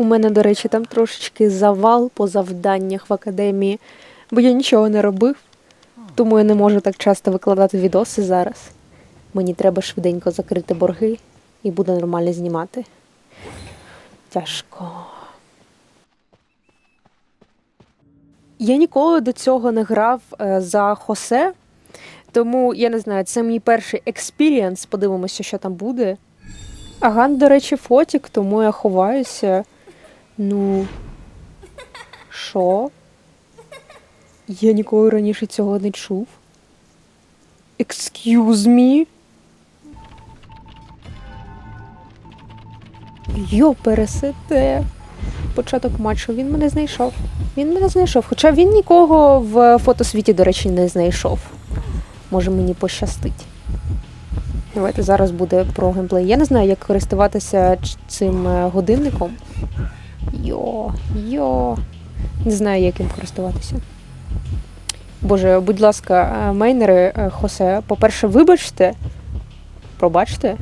У мене, до речі, там трошечки завал по завданнях в академії, бо я нічого не робив, тому я не можу так часто викладати відоси зараз. Мені треба швиденько закрити борги і буде нормально знімати. Тяжко. Я ніколи до цього не грав е, за Хосе, тому я не знаю, це мій перший експірієнс. Подивимося, що там буде. Аган, до речі, фотік, тому я ховаюся. Ну. Що? Я ніколи раніше цього не чув. Excuse me? Йо, пересете. Початок матчу. Він мене знайшов. Він мене знайшов. Хоча він нікого в фотосвіті, до речі, не знайшов. Може мені пощастить. Давайте зараз буде про геймплей. Я не знаю, як користуватися цим е, годинником. Йо, йо. Не знаю, як їм користуватися. Боже, будь ласка, е, мейнери е, Хосе, по-перше, вибачте. Пробачте.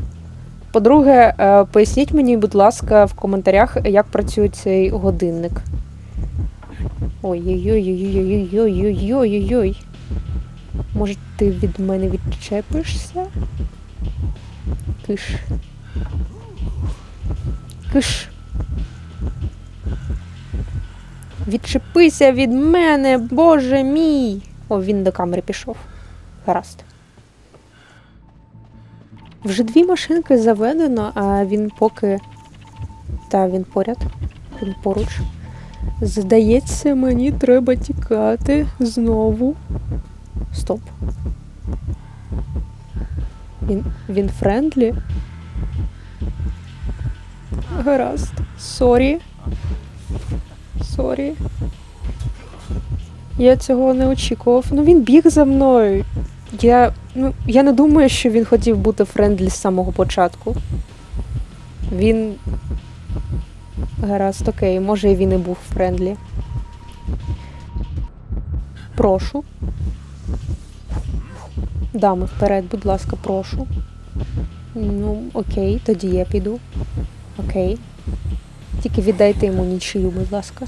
По-друге, е, поясніть мені, будь ласка, в коментарях, як працює цей годинник. Ой-ой-ой-ой-ой-ой-ой-ой-ой-ой. Може, ти від мене відчепишся? Киш. Киш. Відчепися від мене, боже мій. О, він до камери пішов. Гаразд. Вже дві машинки заведено, а він поки. Та він поряд. Він поруч. Здається, мені треба тікати знову. Стоп. Він, він френдлі? Гаразд. Сорі. Сорі. Я цього не очікував. Ну він біг за мною. Я. Ну, я не думаю, що він хотів бути френдлі з самого початку. Він. Гаразд, окей, може він і був френдлі. Прошу. Дами вперед, будь ласка, прошу. Ну, окей, тоді я піду. Окей. Тільки віддайте йому нічию, будь ласка.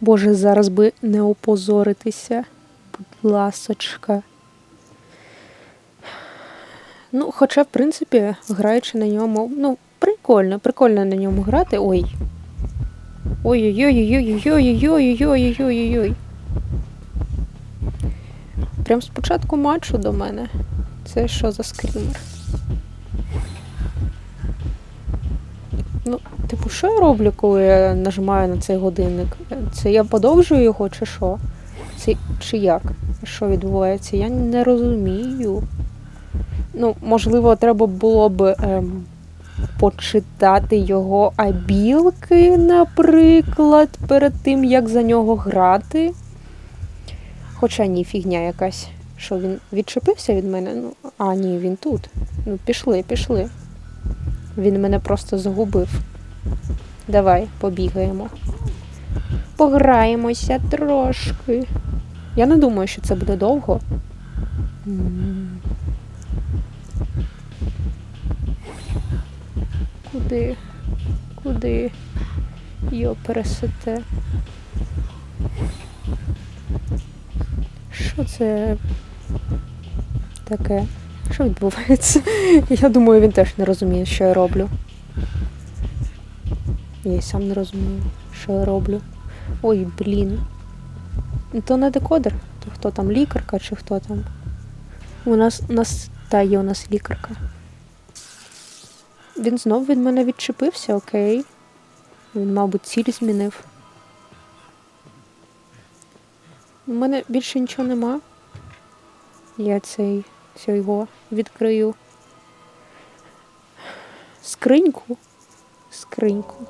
Боже, зараз би не опозоритися. Будь ласочка. Ну, хоча, в принципі, граючи на ньому, ну, прикольно, прикольно на ньому грати. Ой. Ой-ой-ой-ой-ой-ой-ой-ой-ой-ой-ой-ой-ой. Прям з початку матчу до мене. Це що за скрімер? Ну, типу, що я роблю, коли я нажимаю на цей годинник? Це я подовжую його чи що? Це чи як? Що відбувається? Я не розумію. Ну, можливо, треба було б ем, почитати його абілки, наприклад, перед тим, як за нього грати. Хоча ні, фігня якась. Що він відчепився від мене? Ну, а, ні, він тут. Ну, пішли, пішли. Він мене просто загубив. Давай, побігаємо. Пограємося трошки. Я не думаю, що це буде довго. Куди? Куди? Йо, пересете. Що це таке? Що відбувається? Я думаю, він теж не розуміє, що я роблю. Я сам не розумію, що я роблю. Ой, блін. То не декодер, то хто там, лікарка чи хто там? У нас, у нас та є у нас лікарка. Він знов від мене відчепився, окей. Він, мабуть, ціль змінив. У мене більше нічого нема. Я цей цього відкрию. Скриньку. Скриньку.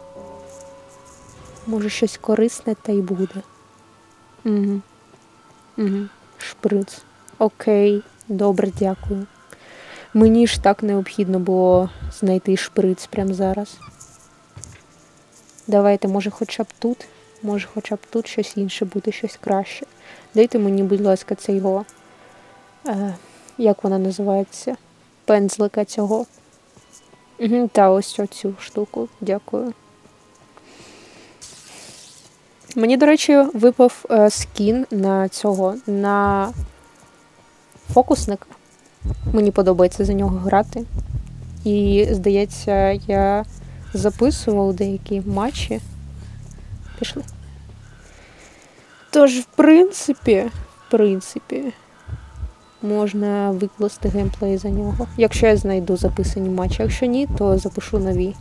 Може, щось корисне та й буде. Угу. Угу. Шприц. Окей, добре, дякую. Мені ж так необхідно було знайти шприц прямо зараз. Давайте, може, хоча б тут, може, хоча б тут щось інше буде, щось краще. Дайте мені, будь ласка, це його. Е, як вона називається? пензлика цього. Угу, та ось цю штуку. Дякую. Мені, до речі, випав е, скін на цього, на фокусника. Мені подобається за нього грати. І, здається, я записував деякі матчі. Пішли. Тож, в принципі, в принципі, можна викласти геймплей за нього. Якщо я знайду записані матчі. Якщо ні, то запишу нові.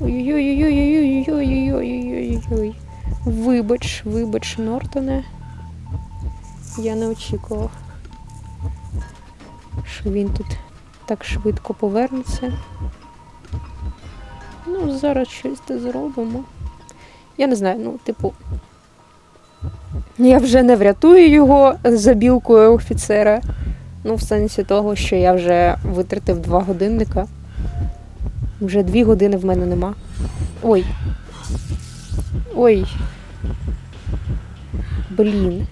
Ой-ой-ой-ой-ой-ой-ой-ой-ой-ой-ой. Вибач, вибач, Нортоне. Я не очікував, що він тут так швидко повернеться. Ну, зараз щось те зробимо. Я не знаю, ну, типу. Я вже не врятую його за білкою офіцера. Ну, в сенсі того, що я вже витратив два годинника. Вже дві години в мене нема. Ой. Ой. Блін.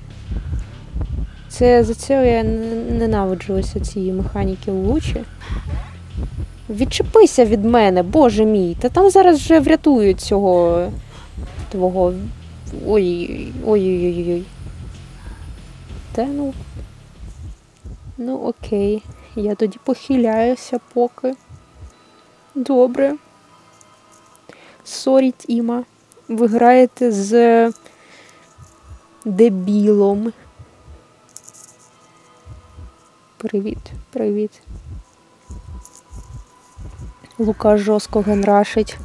Це за це я н- ненавиджу ось цієї механіки в лучі. Відчепися від мене, боже мій. Та там зараз вже врятують цього твого. Ой-ой-ой-ой-ой. Та ну. Ну, окей. Я тоді похиляюся поки. Добре. Сорі, Тіма. Ви граєте з дебілом. Привіт, привіт. Лука жорстко генрашить.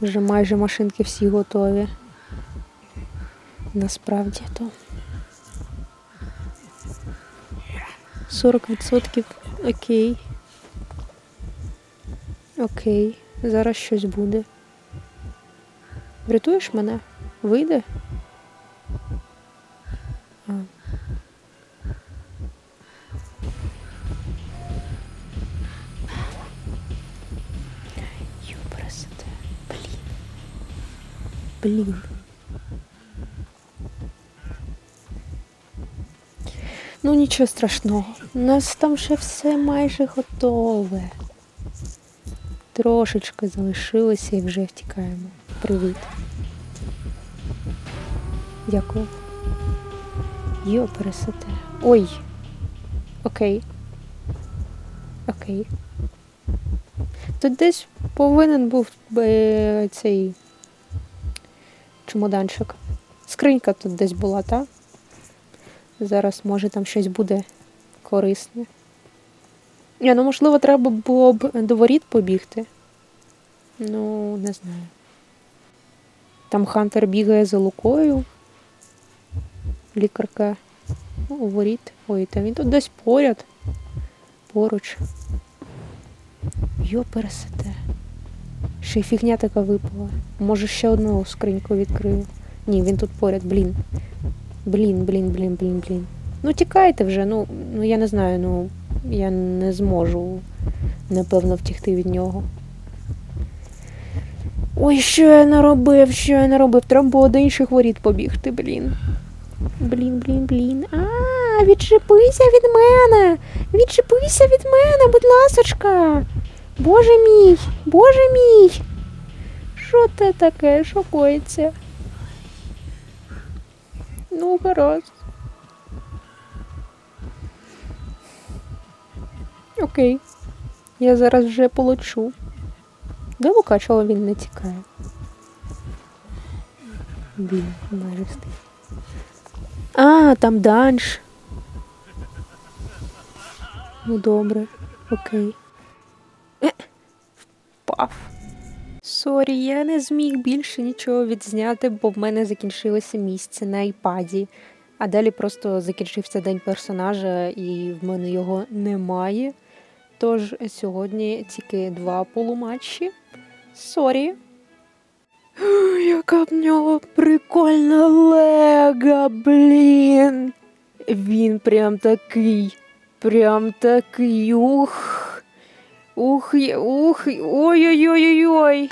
Вже майже машинки всі готові. Насправді то. 40% окей. Окей. Зараз щось буде. Врятуєш мене? Вийде? А. Юбрасте. Блін. Блін. Ну нічого страшного. У нас там ще все майже готове. Трошечки залишилося і вже втікаємо. Привіт. Дякую. Йо, пересете. Ой. Окей. Окей. Тут десь повинен був би цей чемоданчик. Скринька тут десь була, так? Зараз, може, там щось буде корисне. Ні, ну можливо, треба було б до воріт побігти. Ну, не знаю. Там Хантер бігає за лукою. Лікарка. У воріт. Ой, та він тут десь поряд. Поруч. Йо, пересете. Ще й фігня така випала. Може ще одну скриньку відкрию. Ні, він тут поряд, блін. Блін, блін, блін, блін, блін. Ну тікайте вже, ну, ну я не знаю, ну я не зможу, напевно, втікти від нього. Ой, що я наробив, що я наробив? Треба було до інших воріт побігти, блін. Блін, блін, блін. А, відчепися від мене! Відчепися від мене, будь ласочка. Боже мій, боже мій. Що це таке? Що коїться? Ну, гаразд. Окей. Я зараз вже полечу. До Лука він не тікає. Він майже встиг. А, там данж. Ну добре, окей. Е, Впав. Сорі, я не зміг більше нічого відзняти, бо в мене закінчилося місце на айпаді. А далі просто закінчився день персонажа, і в мене його немає. Тож сьогодні тільки два полуматчі. Сорі. Яка в нього прикольна лега, блін. Він прям такий, прям такий. Ух. Ух, ух, ой-ой-ой-ой-ой.